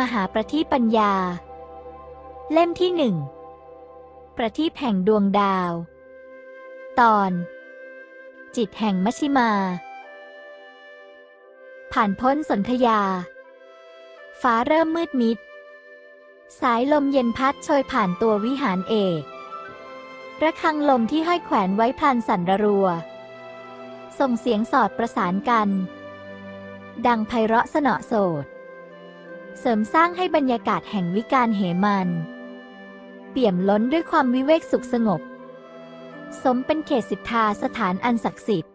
มหาประทีปปัญญา เล่มที่หนึ่ง ประทีปแห่งดวงดาว ตอน จิตแห่งมัชชิมา ผ่านพ้นสนธยา ฟ้าเริ่มมืดมิด สายลมเย็นพัดโชยผ่านตัววิหารเอกระฆังลมที่ห้อยแขวนไว้พลันสั่นระรัว ส่งเสียงสอดประสานกัน ดังไพเราะสนอโสด เสริมสร้างให้บรรยากาศแห่งวิการเหมัน เปี่ยมล้นด้วยความวิเวกสุขสงบ สมเป็นเขตสิทธาสถานอันศักดิ์สิทธิ์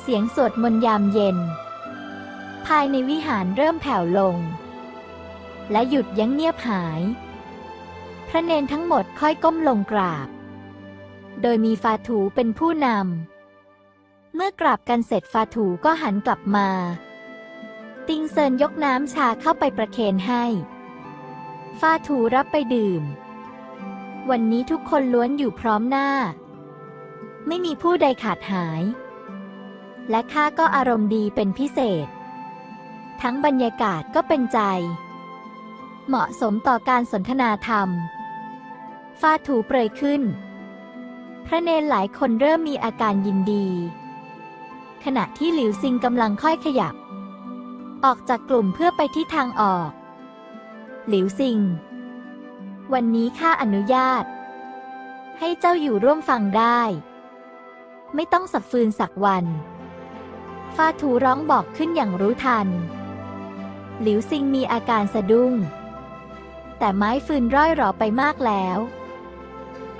เสียงสวดมนต์ยามเย็น ภายในวิหารเริ่มแผ่วลง และหยุดยั้งเงียบหาย พระเนนทั้งหมดค่อยก้มลงกราบ โดยมีฟาถูเป็นผู้นำเมื่อกราบกันเสร็จฟาถูก็หันกลับมา ติงเซินยกน้ำชาเข้าไปประเคนให้ฟาถูรับไปดื่ม วันนี้ทุกคนล้วนอยู่พร้อมหน้า ไม่มีผู้ใดขาดหาย และข้าก็อารมณ์ดีเป็นพิเศษ ทั้งบรรยากาศก็เป็นใจ เหมาะสมต่อการสนทนาธรรมฟาถูเปรยขึ้น พระเนรหลายคนเริ่มมีอาการยินดี ขณะที่หลิวซิงกำลังค่อยขยับ ออกจากกลุ่มเพื่อไปที่ทางออก หลิวซิง วันนี้ข้าอนุญาต ให้เจ้าอยู่ร่วมฟังได้ ไม่ต้องสับฟืนสักวัน ฟาถูร้องบอกขึ้นอย่างรู้ทัน หลิวซิงมีอาการสะดุ้ง แต่ไม้ฟืนร่อยหรอไปมากแล้ว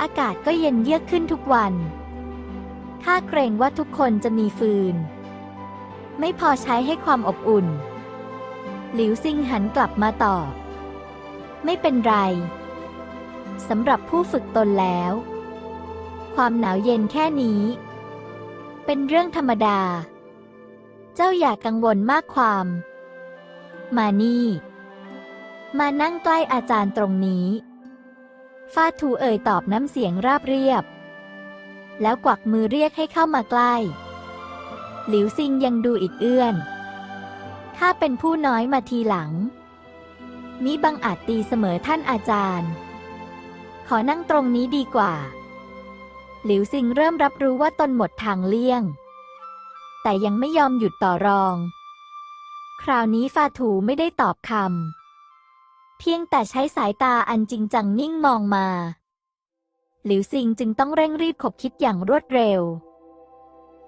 อากาศก็เย็นเยือกขึ้นทุกวัน ข้าเกรงว่าทุกคนจะมีฟืนไม่พอใช้ให้ความอบอุ่น หลิวซิงหันกลับมาตอบ ไม่เป็นไรสำหรับผู้ฝึกตนแล้ว ความหนาวเย็นแค่นี้ เป็นเรื่องธรรมดา เจ้าอย่ากกังวลมากความ มานี่ มานั่งใกล้อาจารย์ตรงนี้ฟาทูเอ่ยตอบน้ำเสียงราบเรียบ แล้วกวักมือเรียกให้เข้ามาใกล้ หลิวซิงยังดูอิดเอื้อน ข้าเป็นผู้น้อยมาทีหลัง มิบังอาจตีเสมอท่านอาจารย์ ขอนั่งตรงนี้ดีกว่า หลิวซิงเริ่มรับรู้ว่าตนหมดทางเลี่ยง แต่ยังไม่ยอมหยุดต่อรอง คราวนี้ฟาถูไม่ได้ตอบคำ เพียงแต่ใช้สายตาอันจริงจังนิ่งมองมา หลิวซิงจึงต้องเร่งรีบขบคิดอย่างรวดเร็ว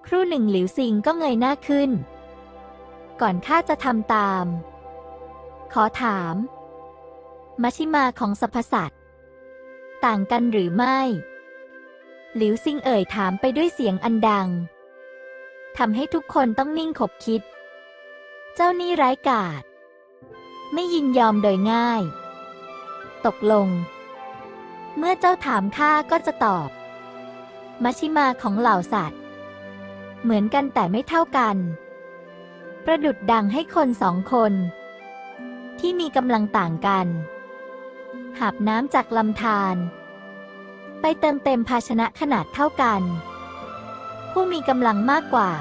ครู่หนึ่งหลิวซิงก็เงยหน้าขึ้น ก่อนข้าจะทำตาม ขอถาม มัชชิมาของสรรพสัตว์ต่างกันหรือไม่ หลิวซิงเอ่ยถามไปด้วยเสียงอันดังทำให้ทุกคนต้องนิ่งขบคิด เจ้านี่ร้ายกาจไม่ยินยอมโดยง่าย ตกลง เมื่อเจ้าถามข้าก็จะตอบ มัชชิมาของเหล่าสัตว์ เหมือนกันแต่ไม่เท่ากัน ประดุดดังให้คนสองคน ที่มีกำลังต่างกัน หาบน้ำจากลำธารไปเติมเต็มภาชนะขนาดเท่ากัน ผู้มีกำลังมากกว่า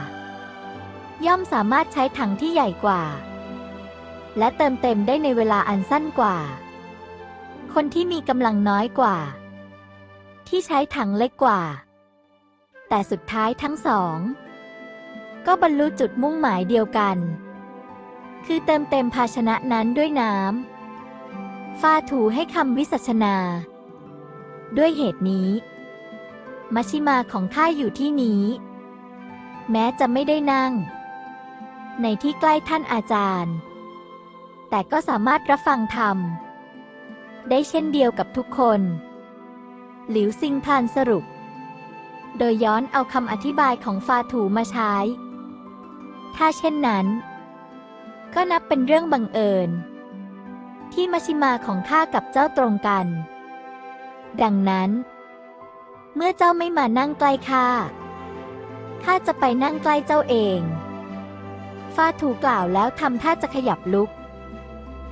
ย่อมสามารถใช้ถังที่ใหญ่กว่า และเติมเต็มได้ในเวลาอันสั้นกว่า คนที่มีกำลังน้อยกว่า ที่ใช้ถังเล็กกว่า แต่สุดท้ายทั้งสอง ก็บรรลุจุดมุ่งหมายเดียวกัน คือเติมเต็มภาชนะนั้นด้วยน้ำฟาถูให้คำวิสัชนา ด้วยเหตุนี้ มัชิมาของข้าอยู่ที่นี้ แม้จะไม่ได้นั่ง ในที่ใกล้ท่านอาจารย์ แต่ก็สามารถรับฟังธรรม ได้เช่นเดียวกับทุกคน หลิวซิงพานสรุปโดยย้อนเอาคำอธิบายของฟาถูมาใช้ ถ้าเช่นนั้น ก็นับเป็นเรื่องบังเอิญ ที่มัชชิมาของข้ากับเจ้าตรงกัน ดังนั้น เมื่อเจ้าไม่มานั่งใกล้ข้าข้าจะไปนั่งใกล้เจ้าเองฟาถูกล่าวแล้วทำท่าจะขยับลุก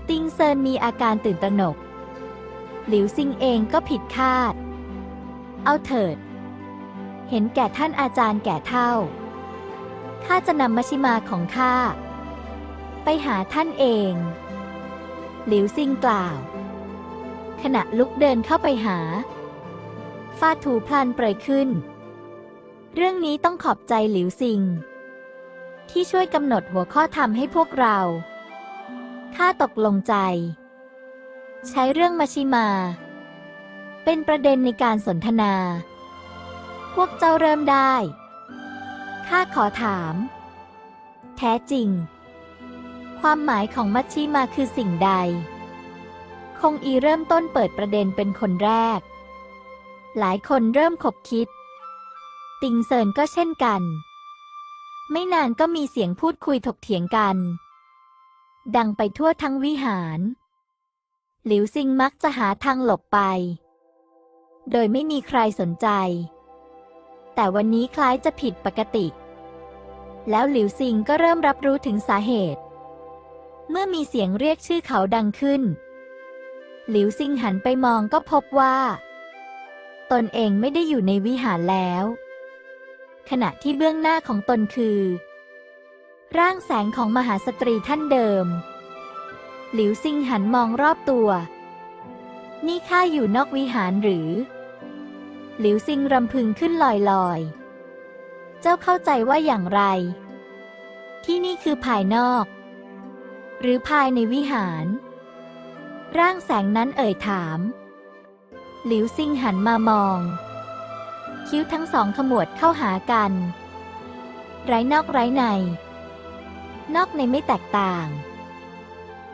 ติงเซินมีอาการตื่นตระหนก หลิวซิงเองก็ผิดคาด เอาเถิด เห็นแก่ท่านอาจารย์แก่เท่า ข้าจะนำมัชิมาของข้า ไปหาท่านเอง หลิวซิงกล่าว ขณะลุกเดินเข้าไปหา ฟาถูพลันเปรยขึ้น เรื่องนี้ต้องขอบใจหลิวซิง ที่ช่วยกำหนดหัวข้อทำให้พวกเรา ข้าตกลงใจ ใช้เรื่องมาชิมา เป็นประเด็นในการสนทนา พวกเจ้าเริ่มได้ ข้าขอถาม แท้จริง ความหมายของมัชชิมาคือสิ่งใด คงอีเริ่มต้นเปิดประเด็นเป็นคนแรก หลายคนเริ่มขบคิด ติงเซินก็เช่นกัน ไม่นานก็มีเสียงพูดคุยถกเถียงกัน ดังไปทั่วทั้งวิหาร หลิวซิงมักจะหาทางหลบไป โดยไม่มีใครสนใจ แต่วันนี้คล้ายจะผิดปกติ แล้วหลิวซิงก็เริ่มรับรู้ถึงสาเหตุ เมื่อมีเสียงเรียกชื่อเขาดังขึ้น หลิวซิงหันไปมองก็พบว่า ตนเองไม่ได้อยู่ในวิหารแล้ว ขณะที่เบื้องหน้าของตนคือ ร่างแสงของมหาสตรีท่านเดิม หลิวซิงหันมองรอบตัว นี่ข้าอยู่นอกวิหารหรือ หลิวซิงรำพึงขึ้นลอยๆเจ้าเข้าใจว่าอย่างไร ที่นี่คือภายนอก หรือภายในวิหาร ร่างแสงนั้นเอ่ยถาม หลิวซิงหันมามอง คิ้วทั้งสองขมวดเข้าหากัน ไร้นอกไร้ใน นอกในไม่แตกต่าง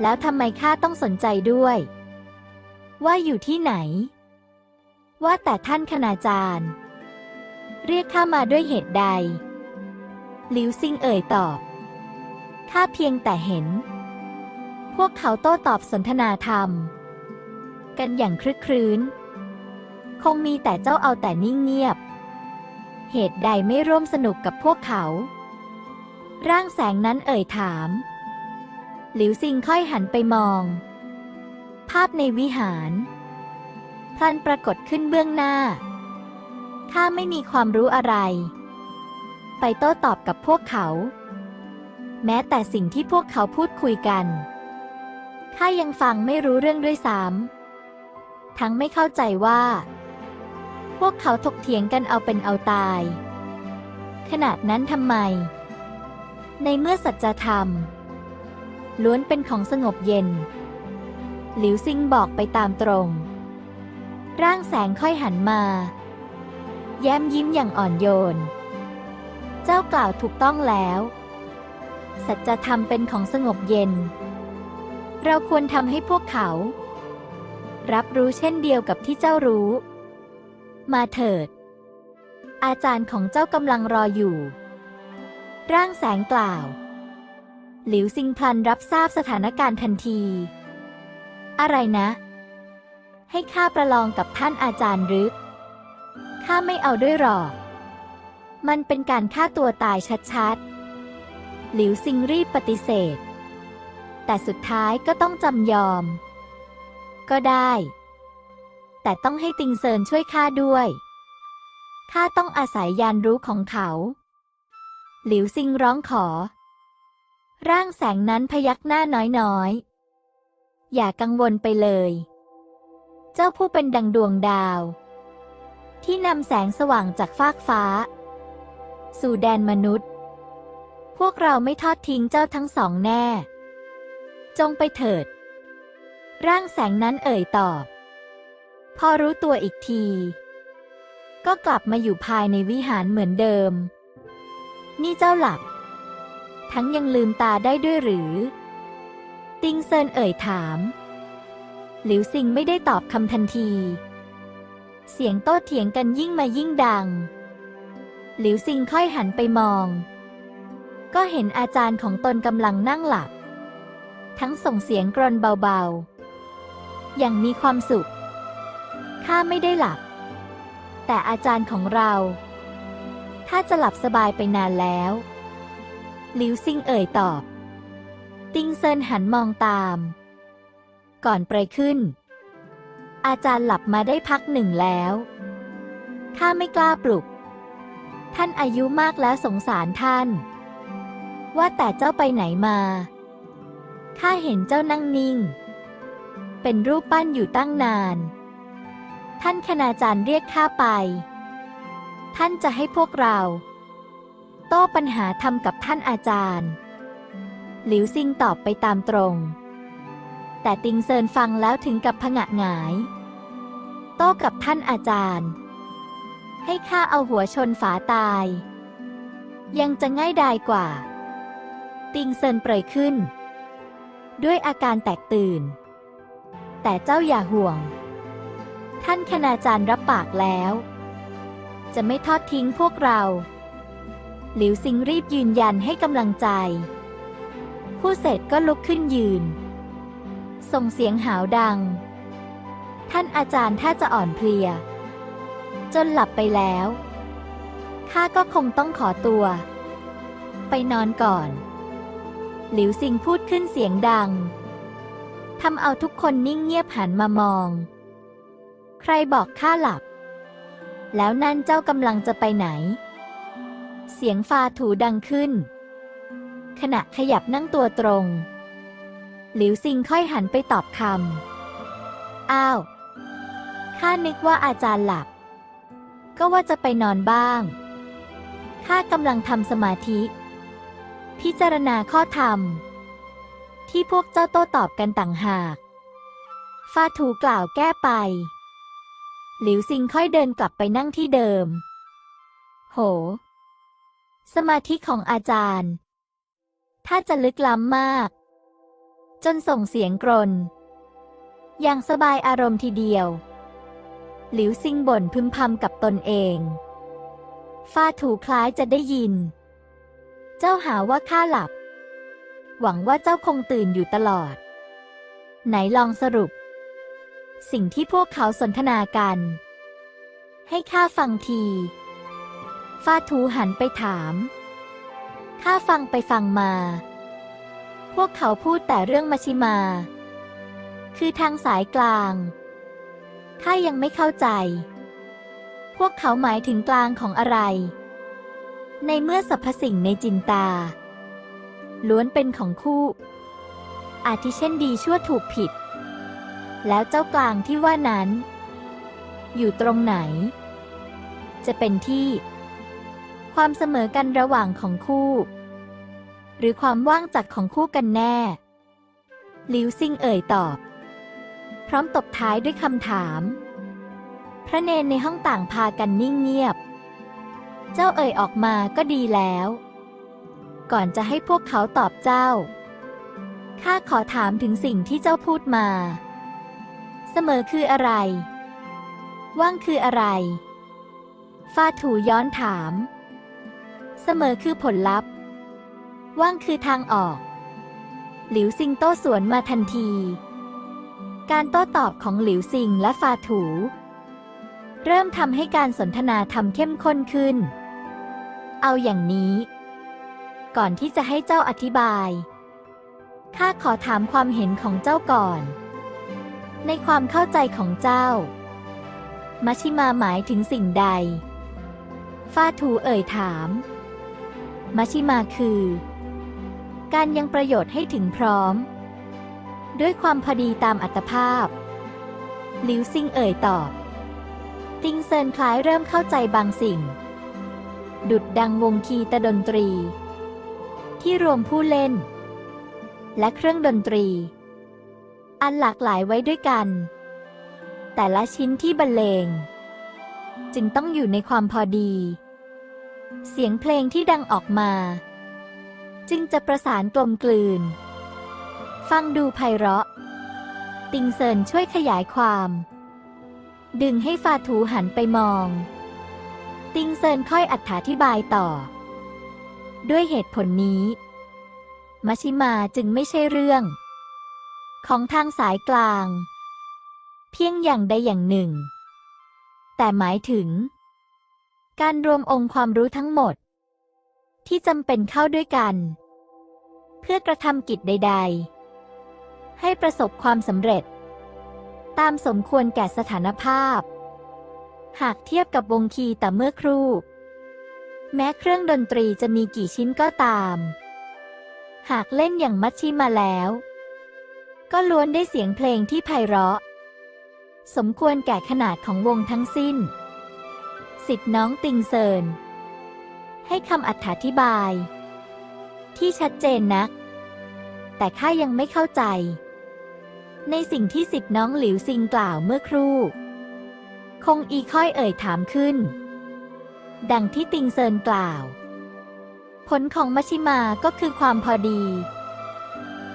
แล้วทำไมข้าต้องสนใจด้วย ว่าอยู่ที่ไหน ว่าแต่ท่านคณาจารย์ เรียกข้ามาด้วยเหตุใด หลิวซิงเอ่ยตอบ ข้าเพียงแต่เห็น พวกเขาโต้ตอบสนทนาธรรม กันอย่างคลึกครื้น คงมีแต่เจ้าเอาแต่นิ่งเงียบ เหตุใดไม่ร่วมสนุกกับพวกเขา ร่างแสงนั้นเอ่ยถาม หลิวซิงค่อยหันไปมอง ภาพในวิหาร พลันปรากฏขึ้นเบื้องหน้า ข้าไม่มีความรู้อะไร ไปโต้ตอบกับพวกเขา แม้แต่สิ่งที่พวกเขาพูดคุยกัน ข้ายังฟังไม่รู้เรื่องด้วยซ้ำทั้งไม่เข้าใจว่า พวกเขาถกเถียงกันเอาเป็นเอาตาย ขนาดนั้นทำไม ในเมื่อสัจธรรม ล้วนเป็นของสงบเย็น หลิวซิงบอกไปตามตรง ร่างแสงค่อยหันมา แย้มยิ้มอย่างอ่อนโยน เจ้ากล่าวถูกต้องแล้ว สัจธรรมเป็นของสงบเย็น เราควรทำให้พวกเขา รับรู้เช่นเดียวกับที่เจ้ารู้ มาเถิด อาจารย์ของเจ้ากำลังรออยู่ ร่างแสงกล่าว หลิวซิงพลันรับทราบสถานการณ์ทันที อะไรนะ ให้ข้าประลองกับท่านอาจารย์หรือข้าไม่เอาด้วยหรอก มันเป็นการฆ่าตัวตายชัดๆ หลิวซิงรีบปฏิเสธ แต่สุดท้ายก็ต้องจำยอม ก็ได้ แต่ต้องให้ติงเซินช่วยข้าด้วยข้าต้องอาศัยยานรู้ของเขา หลิวซิงร้องขอ ร่างแสงนั้นพยักหน้าน้อยๆ อย่ากังวลไปเลย เจ้าผู้เป็นดังดวงดาว ที่นำแสงสว่างจากฟากฟ้า สู่แดนมนุษย์ พวกเราไม่ทอดทิ้งเจ้าทั้งสองแน่ จงไปเถิด ร่างแสงนั้นเอ่ยตอบ พอรู้ตัวอีกที ก็กลับมาอยู่ภายในวิหารเหมือนเดิม นี่เจ้าหลับ ทั้งยังลืมตาได้ด้วยหรือ ติงเซินเอ่ยถาม หลิวซิงไม่ได้ตอบคำทันที เสียงโต้เถียงกันยิ่งมายิ่งดัง หลิวซิงค่อยหันไปมอง ก็เห็นอาจารย์ของตนกำลังนั่งหลับ ทั้งส่งเสียงกรนเบาๆ อย่างมีความสุข ข้าไม่ได้หลับ แต่อาจารย์ของเรา ถ้าจะหลับสบายไปนานแล้ว หลิวซิงเอ่ยตอบ ติงเซินหันมองตาม ก่อนไปขึ้น อาจารย์หลับมาได้พักหนึ่งแล้วข้าไม่กล้าปลุก ท่านอายุมากแล้วสงสารท่าน ว่าแต่เจ้าไปไหนมาข้าเห็นเจ้านั่งนิ่ง เป็นรูปปั้นอยู่ตั้งนาน ท่านคณาจารย์เรียกข้าไป ท่านจะให้พวกเรา โต้ปัญหาทำกับท่านอาจารย์ หลิวซิงตอบไปตามตรง แต่ติงเซินฟังแล้วถึงกับผงะหงาย โต้กับท่านอาจารย์ ให้ข้าเอาหัวชนฝาตาย ยังจะง่ายดายกว่า ติงเซินเปรยขึ้น ด้วยอาการแตกตื่น แต่เจ้าอย่าห่วง ท่านคณาจารย์รับปากแล้ว จะไม่ทอดทิ้งพวกเรา หลิวซิงรีบยืนยันให้กำลังใจ ผู้เสร็จก็ลุกขึ้นยืน ส่งเสียงหาวดัง ท่านอาจารย์ถ้าจะอ่อนเพลีย จนหลับไปแล้ว ข้าก็คงต้องขอตัว ไปนอนก่อน หลิวซิงพูดขึ้นเสียงดัง ทำเอาทุกคนนิ่งเงียบหันมามอง ใครบอกข้าหลับ แล้วนั่นเจ้ากำลังจะไปไหน เสียงฟาถูดังขึ้น ขณะขยับนั่งตัวตรง หลิวซิงค่อยหันไปตอบคำ อ้าว ข้านึกว่าอาจารย์หลับ ก็ว่าจะไปนอนบ้าง ข้ากำลังทำสมาธิ พิจารณาข้อธรรม ที่พวกเจ้าโต้ตอบกันต่างหากฟาถูกล่าวแก้ไป หลิวซิงค่อยเดินกลับไปนั่งที่เดิม โห สมาธิของอาจารย์ ถ้าจะลึกล้ำมาก จนส่งเสียงกรน อย่างสบายอารมณ์ทีเดียว หลิวซิงบ่นพึมพำกับตนเองฟาถูคล้ายจะได้ยิน เจ้าหาว่าข้าหลับ หวังว่าเจ้าคงตื่นอยู่ตลอด ไหนลองสรุป สิ่งที่พวกเขาสนทนากัน ให้ข้าฟังทีฟาทูหันไปถาม ข้าฟังไปฟังมา พวกเขาพูดแต่เรื่องมัชิมา คือทางสายกลางข้ายังไม่เข้าใจ พวกเขาหมายถึงกลางของอะไร ในเมื่อสรรพสิ่งในจินตา ล้วนเป็นของคู่ อาทิเช่นดีชั่วถูกผิด แล้วเจ้ากลางที่ว่านั้น อยู่ตรงไหน จะเป็นที่ ความเสมอกันระหว่างของคู่ หรือความว่างจากของคู่กันแน่ หลิวซิงเอ่ยตอบ พร้อมตบท้ายด้วยคำถาม พระเนนในห้องต่างพากันนิ่งเงียบ เจ้าเอ่ยออกมาก็ดีแล้ว ก่อนจะให้พวกเขาตอบเจ้า ข้าขอถามถึงสิ่งที่เจ้าพูดมา เสมอคืออะไร ว่างคืออะไรฟาถูย้อนถาม เสมอคือผลลัพธ์ ว่างคือทางออก หลิวซิงโต้สวนมาทันที การโต้ตอบของหลิวซิงและฟาถู เริ่มทำให้การสนทนาทำเข้มข้นขึ้น เอาอย่างนี้ ก่อนที่จะให้เจ้าอธิบาย ข้าขอถามความเห็นของเจ้าก่อน ในความเข้าใจของเจ้า มัชิมาหมายถึงสิ่งใด ฟาทูเอ่ยถาม มัชิมาคือ การยังประโยชน์ให้ถึงพร้อม ด้วยความพอดีตามอัตภาพ หลิวซิงเอ่ยตอบ ติงเซินคล้ายเริ่มเข้าใจบางสิ่ง ดุดดังวงคีตะดนตรี ที่รวมผู้เล่น และเครื่องดนตรี อันหลากหลายไว้ด้วยกัน แต่ละชิ้นที่บรรเลง จึงต้องอยู่ในความพอดี เสียงเพลงที่ดังออกมา จึงจะประสานกลมกลืน ฟังดูไพเราะ ติงเซินช่วยขยายความ ดึงให้ฟาถูหันไปมอง ติงเซินค่อยอธิบายต่อ ด้วยเหตุผลนี้มัชชิมาจึงไม่ใช่เรื่อง ของทางสายกลาง เพียงอย่างใดอย่างหนึ่ง แต่หมายถึง การรวมองค์ความรู้ทั้งหมด ที่จำเป็นเข้าด้วยกัน เพื่อกระทำกิจใด ๆ ให้ประสบความสำเร็จ ตามสมควรแก่สถานภาพ หากเทียบกับวงคีแต่เมื่อครู่ แม้เครื่องดนตรีจะมีกี่ชิ้นก็ตาม หากเล่นอย่างมัชชิมาแล้ว ก็ล้วนได้เสียงเพลงที่ไพเราะ สมควรแก่ขนาดของวงทั้งสิ้น สิทธิ์น้องติงเซิน ให้คำอธิบาย ที่ชัดเจนนัก แต่ข้ายังไม่เข้าใจ ในสิ่งที่สิทธิน้องหลิวซิงกล่าวเมื่อครู่ คงอีค่อยเอ่ยถามขึ้น ดังที่ติงเซินกล่าว ผลของมัชิมาก็คือความพอดี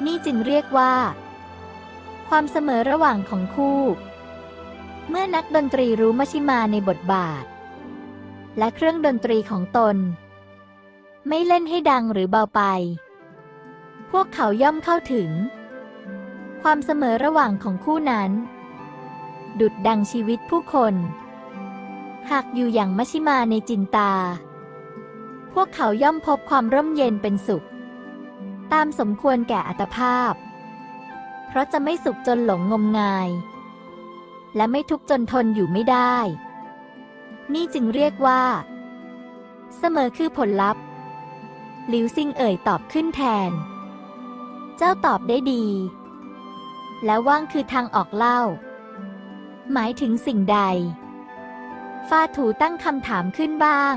นี่จึงเรียกว่า ความเสมอระหว่างของคู่ เมื่อนักดนตรีรู้มัชิมาในบทบาท และเครื่องดนตรีของตน ไม่เล่นให้ดังหรือเบาไป พวกเขาย่อมเข้าถึง ความเสมอระหว่างของคู่นั้น ดุดดังชีวิตผู้คน หากอยู่อย่างมัชชิมาในจินตา พวกเขาย่อมพบความร่มเย็นเป็นสุข ตามสมควรแก่อัตภาพ เพราะจะไม่สุขจนหลงงมงาย และไม่ทุกข์จนทนอยู่ไม่ได้ นี่จึงเรียกว่า เสมอคือผลลัพธ์ หลิวซิงเอ่ยตอบขึ้นแทน เจ้าตอบได้ดี แล้วว่างคือทางออกเล่า หมายถึงสิ่งใด ฟาถูตั้งคำถามขึ้นบ้าง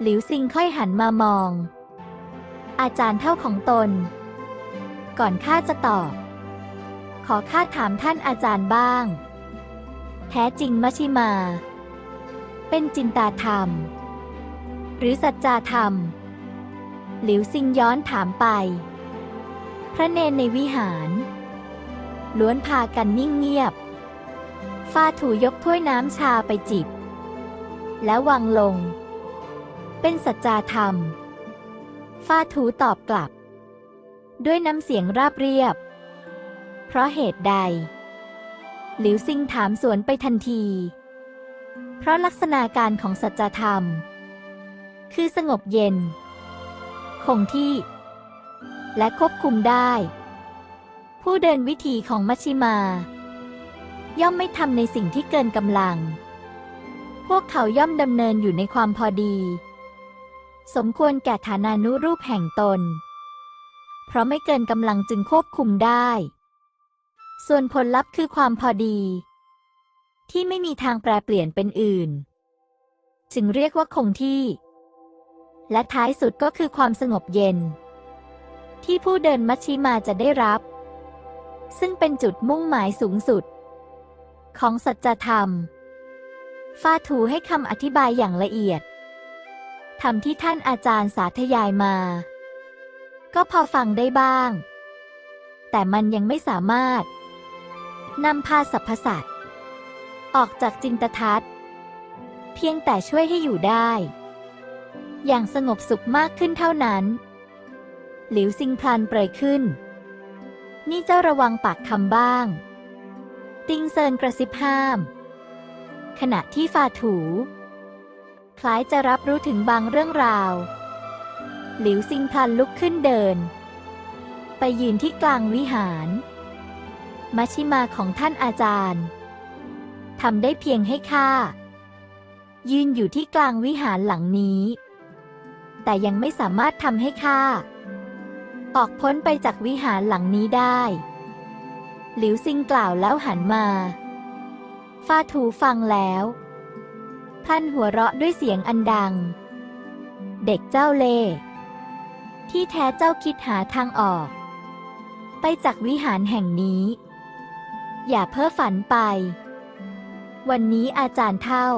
หลิวซิงค่อยหันมามอง อาจารย์เท่าของตน ก่อนข้าจะตอบ ขอข้าถามท่านอาจารย์บ้าง แท้จริงมัชชิมา เป็นจินตาธรรม หรือสัจจาธรรม หลิวซิงย้อนถามไป พระเนนในวิหาร ล้วนพากันนิ่งเงียบ ฟาถูยกถ้วยน้ำชาไปจิบ แล้ววางลง เป็นสัจจาธรรม ฟาถูตอบกลับ ด้วยน้ำเสียงราบเรียบ เพราะเหตุใด หลิวซิงถามสวนไปทันที เพราะลักษณะการของสัจธรรม คือสงบเย็น คงที่ และควบคุมได้ ผู้เดินวิถีของมัชชิมา ย่อมไม่ทำในสิ่งที่เกินกำลัง พวกเขาย่อมดำเนินอยู่ในความพอดี สมควรแก่ฐานานุรูปแห่งตน เพราะไม่เกินกำลังจึงควบคุมได้ ส่วนผลลัพธ์คือความพอดี ที่ไม่มีทางแปรเปลี่ยนเป็นอื่น จึงเรียกว่าคงที่ และท้ายสุดก็คือความสงบเย็น ที่ผู้เดินมัชชิมาจะได้รับ ซึ่งเป็นจุดมุ่งหมายสูงสุด ของสัจธรรม ฟาถูให้คำอธิบายอย่างละเอียดทำที่ท่านอาจารย์สาธยายมา ก็พอฟังได้บ้าง แต่มันยังไม่สามารถนำพาสรรพสัตว์ ออกจากจินตทัศน์ เพียงแต่ช่วยให้อยู่ได้ อย่างสงบสุขมากขึ้นเท่านั้น หลิวซิงพลันเปรยขึ้น นี่เจ้าระวังปากคำบ้าง ติงเซินกระซิบห้าม ขณะที่ฟาถู คล้ายจะรับรู้ถึงบางเรื่องราว หลิวซิงพลันลุกขึ้นเดิน ไปยืนที่กลางวิหารมัชชิมาของท่านอาจารย์ ทำได้เพียงให้ข้ายืนอยู่ที่กลางวิหารหลังนี้ แต่ยังไม่สามารถทำให้ข้าออกพ้นไปจากวิหารหลังนี้ได้ หลิวซิงกล่าวแล้วหันมาฟาถูฟังแล้วพลันหัวเราะด้วยเสียงอันดัง เด็กเจ้าเล่ที่แท้เจ้าคิดหาทางออก ไปจากวิหารแห่งนี้ อย่าเพ้อฝันไป วันนี้อาจารย์เท่า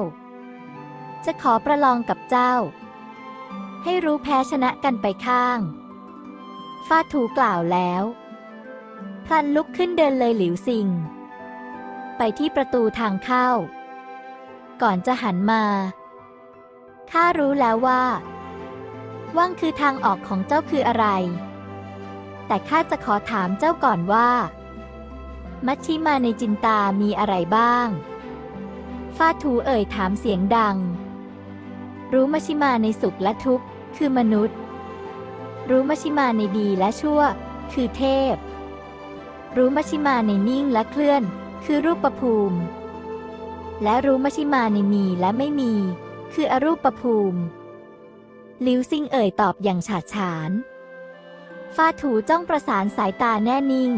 จะขอประลองกับเจ้า ให้รู้แพ้ชนะกันไปข้างฟาถูกล่าวแล้วพลันลุกขึ้นเดินเลยหลิวซิง ไปที่ประตูทางเข้า ก่อนจะหันมาข้ารู้แล้วว่า ว่างคือทางออกของเจ้าคืออะไร แต่ข้าจะขอถามเจ้าก่อนว่า มัชชิมาในจินตามีอะไรบ้าง ฟาถูเอ่ยถามเสียงดัง รู้มัชชิมาในสุขและทุกข์ คือมนุษย์ รู้มัชชิมาในดีและชั่ว คือเทพ รู้มัชชิมาในนิ่งและเคลื่อน คือรูปภูมิ และรู้มัชชิมาในมีและไม่มี คืออรูปภูมิลิวซิงเอ่ยตอบอย่างฉาดฉานฟาถูจ้องประสานสายตาแน่นิ่ง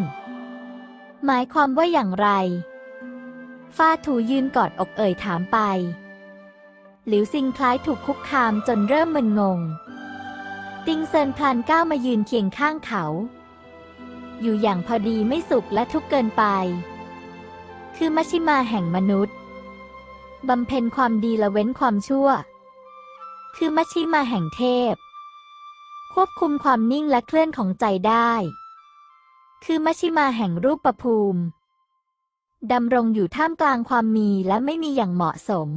หมายความว่าอย่างไร ฟาถูยืนกอดอกเอ่ยถามไป หลิวซิงคล้ายถูกคุกคามจนเริ่มมึนงง ติงเซินพลันก้าวมายืนเคียงข้างเขา อยู่อย่างพอดีไม่สุขและทุกข์เกินไป คือมัชชิมาแห่งมนุษย์บำเพ็ญความดีละเว้นความชั่ว คือมัชชิมาแห่งเทพ ควบคุมความนิ่งและเคลื่อนของใจได้ คือมัชชิมาแห่งรูปประภูมิ ดำรงอยู่ท่ามกลางความมีและไม่มีอย่างเหมาะสม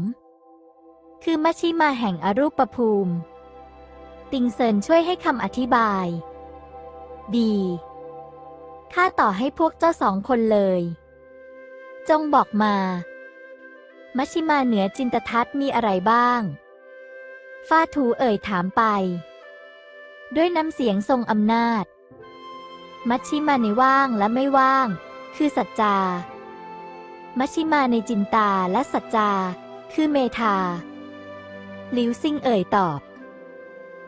คือมัชชิมาแห่งอรูปภูมิ ติงเซินช่วยให้คำอธิบาย ดีข้าต่อให้พวกเจ้าสองคนเลย จงบอกมา มัชชิมาเหนือจินตทัศน์มีอะไรบ้างฟาถูเอ่ยถามไป ด้วยน้ำเสียงทรงอำนาจ มัชชิมาในว่างและไม่ว่าง คือสัจจา มัชิมาในจินตาและสัจจา คือเมธาลิวซิงเอ่ยตอบ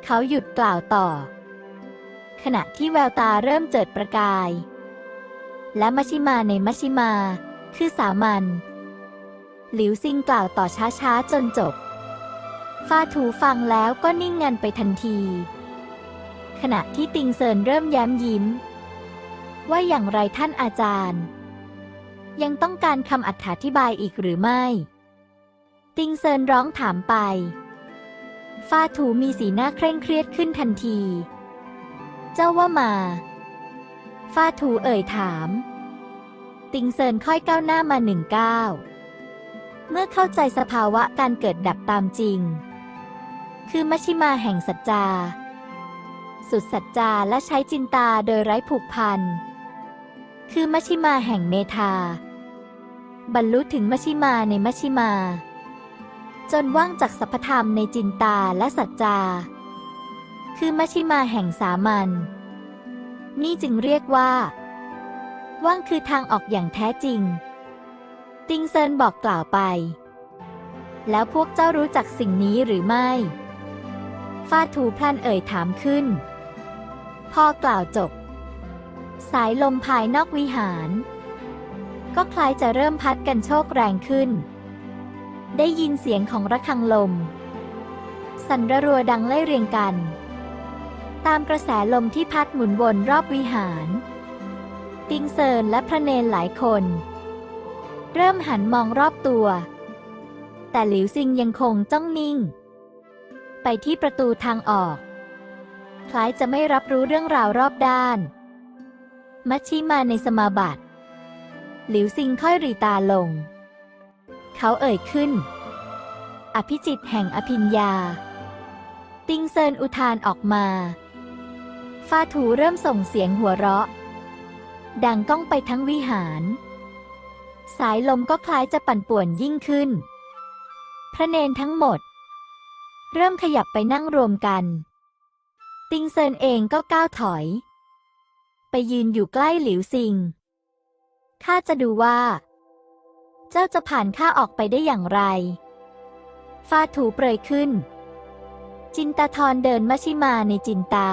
เขาหยุดกล่าวต่อ ขณะที่แววตาเริ่มเจิดประกาย และมัชิมาในมัชิมา คือสามัญหลิวซิงกล่าวต่อช้าๆ จนจบ ฟาถูฟังแล้วก็นิ่งงันไปทันที ขณะที่ติงเซินเริ่มแย้มยิ้ม ว่าอย่างไรท่านอาจารย์ ยังต้องการคำอธิบายอีกหรือไม่ ติงเซินร้องถามไป ฟาถูมีสีหน้าเคร่งเครียดขึ้นทันที เจ้าว่ามา ฟาถูเอ่ยถาม ติงเซินค่อยก้าวหน้ามาหนึ่งก้าว เมื่อเข้าใจสภาวะการเกิดดับตามจริง คือมัชชิมาแห่งสัจจา สุดสัจจาและใช้จินตาโดยไร้ผูกพันคือมัชชิมาแห่งเมธา บรรลุถึงมัชชิมาในมัชชิมา จนว่างจากสัพพธรรมในจินตาและสัจจา คือมัชชิมาแห่งสามัญนี่จึงเรียกว่า ว่างคือทางออกอย่างแท้จริง ติงเซินบอกกล่าวไป แล้วพวกเจ้ารู้จักสิ่งนี้หรือไม่ฟาถูพลันเอ่ยถามขึ้น พอกล่าวจบ สายลมภายนอกวิหาร ก็คล้ายจะเริ่มพัดกันโชกแรงขึ้น ได้ยินเสียงของระฆังลม สันระรัวดังไล่เรียงกัน ตามกระแสลมที่พัดหมุนวนรอบวิหารติงเซินและพระเนนหลายคน เริ่มหันมองรอบตัว แต่หลิวซิงยังคงจ้องนิ่ง ไปที่ประตูทางออก คล้ายจะไม่รับรู้เรื่องราวรอบด้าน มัชชิมาในสมาบัติ หลิวซิงค่อยรีตาลง เขาเอ่ยขึ้น อภิจิตแห่งอภิญญา ติงเซินอุทานออกมาฟาถูเริ่มส่งเสียงหัวเราะ ดังก้องไปทั้งวิหาร สายลมก็คล้ายจะปั่นป่วนยิ่งขึ้น พระเนนทั้งหมด เริ่มขยับไปนั่งรวมกัน ติงเซินเองก็ก้าวถอย ไปยืนอยู่ใกล้หลิวซิง ข้าจะดูว่า เจ้าจะผ่านข้าออกไปได้อย่างไร ฟาถูเปรยขึ้น จินตาทรเดินมัชชิมาในจินตา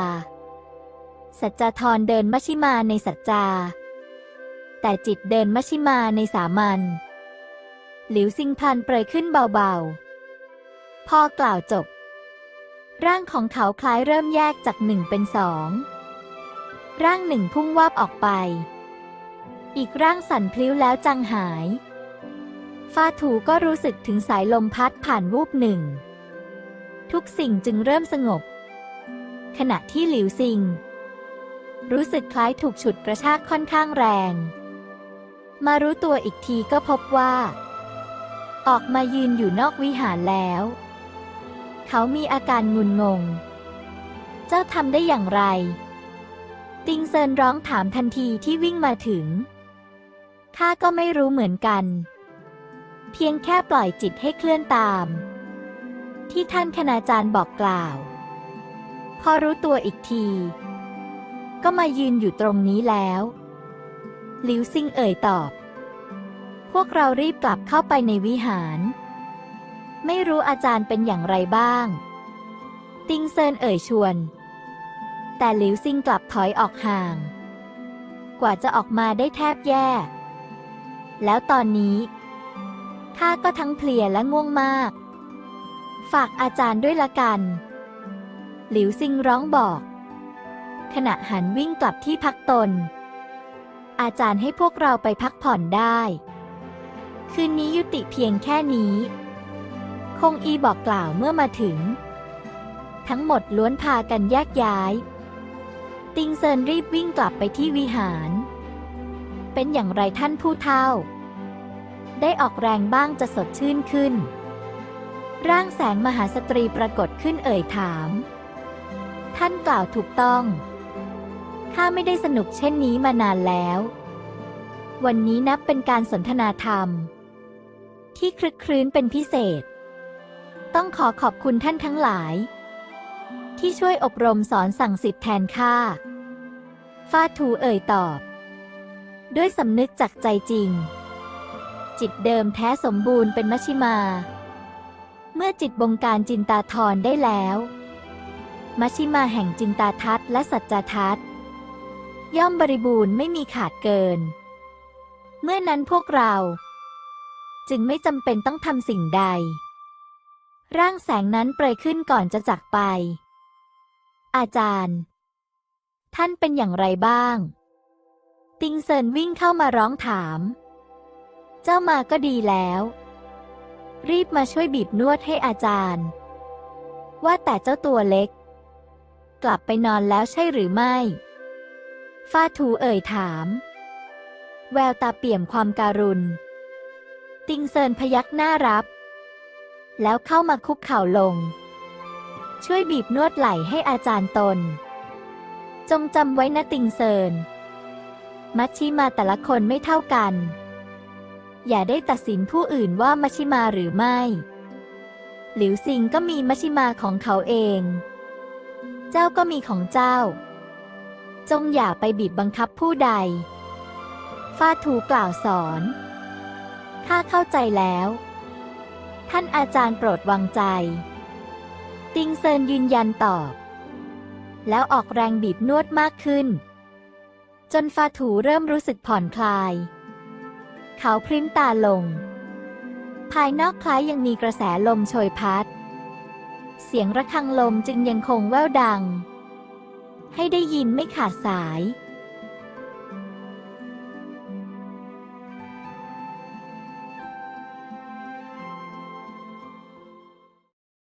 สัจจาทรเดินมัชชิมาในสัจจา แต่จิตเดินมัชชิมาในสามัญ หลิวซิงพันเปรยขึ้นเบาๆ พอกล่าวจบ ร่างของเขาคล้ายเริ่มแยกจากหนึ่งเป็นสอง ร่างหนึ่งพุ่งวาบออกไป อีกร่างสั่นพลิ้วแล้วจังหาย ฟาถูก็รู้สึกถึงสายลมพัดผ่านวูบหนึ่ง ทุกสิ่งจึงเริ่มสงบ ขณะที่หลิวซิง รู้สึกคล้ายถูกฉุดกระชากค่อนข้างแรง มารู้ตัวอีกทีก็พบว่า ออกมายืนอยู่นอกวิหารแล้ว เขามีอาการงุนงง เจ้าทำได้อย่างไรติงเซินร้องถามทันทีที่วิ่งมาถึง ข้าก็ไม่รู้เหมือนกัน เพียงแค่ปล่อยจิตให้เคลื่อนตาม ที่ท่านคณาจารย์บอกกล่าว พอรู้ตัวอีกที ก็มายืนอยู่ตรงนี้แล้วหลิวซิงเอ่ยตอบ พวกเรารีบกลับเข้าไปในวิหาร ไม่รู้อาจารย์เป็นอย่างไรบ้าง ติงเซินเอ่ยชวน แต่หลิวซิงกลับถอยออกห่างกกว่าจะออกมาได้แทบแย่ แล้วตอนนี้ข้าก็ทั้งเพลียและง่วงมาก ฝากอาจารย์ด้วยละกัน หลิวซิงร้องบอก ขณะหันวิ่งกลับที่พักตน อาจารย์ให้พวกเราไปพักผ่อนได้ คืนนี้ยุติเพียงแค่นี้ คงอีบอกกล่าวเมื่อมาถึง ทั้งหมดล้วนพากันแยกย้าย ติงเซินรีบวิ่งกลับไปที่วิหาร เป็นอย่างไรท่านผู้เฒ่า ได้ออกแรงบ้างจะสดชื่นขึ้น ร่างแสงมหาสตรีปรากฏขึ้นเอ่ยถาม ท่านกล่าวถูกต้อง ข้าไม่ได้สนุกเช่นนี้มานานแล้ว วันนี้นับเป็นการสนทนาธรรม ที่คลึกครื้นเป็นพิเศษ ต้องขอขอบคุณท่านทั้งหลาย ที่ช่วยอบรมสอนสั่งสิทธิ์แทนข้าฟาทูเอ่ยตอบ ด้วยสำนึกจากใจจริง จิตเดิมแท้สมบูรณ์เป็นมัชชิมา เมื่อจิตบงการจินตาทรได้แล้ว มัชชิมาแห่งจินตาทัศน์และสัจจทัศน์ย่อมบริบูรณ์ไม่มีขาดเกิน เมื่อนั้นพวกเรา จึงไม่จำเป็นต้องทำสิ่งใด ร่างแสงนั้นเปรยขึ้นก่อนจะจากไป อาจารย์ ท่านเป็นอย่างไรบ้าง ติงเซินวิ่งเข้ามาร้องถาม เจ้ามาก็ดีแล้ว รีบมาช่วยบีบนวดให้อาจารย์ ว่าแต่เจ้าตัวเล็ก กลับไปนอนแล้วใช่หรือไม่ฟาทูเอ่ยถาม แววตาเปี่ยมความการุณ ติงเซินพยักหน้ารับ แล้วเข้ามาคุกเข่าลง ช่วยบีบนวดไหล่ให้อาจารย์ตน จงจำไว้นะติงเซิน มัชชิมาแต่ละคนไม่เท่ากัน อย่าได้ตัดสินผู้อื่นว่ามัชชิมาหรือไม่ หลิวซิงก็มีมัชชิมาของเขาเอง เจ้าก็มีของเจ้า จงอย่าไปบีบบังคับผู้ใด ฟาทูกล่าวสอน ข้าเข้าใจแล้ว ท่านอาจารย์โปรดวางใจ ติงเซินยืนยันตอบ แล้วออกแรงบีบนวดมากขึ้น จนฟาถูเริ่มรู้สึกผ่อนคลาย เขาพริ้มตาลง ภายนอกคล้ายยังมีกระแสลมโชยพัด เสียงระฆังลมจึงยังคงแว่วดัง ให้ได้ยินไม่ขาดสาย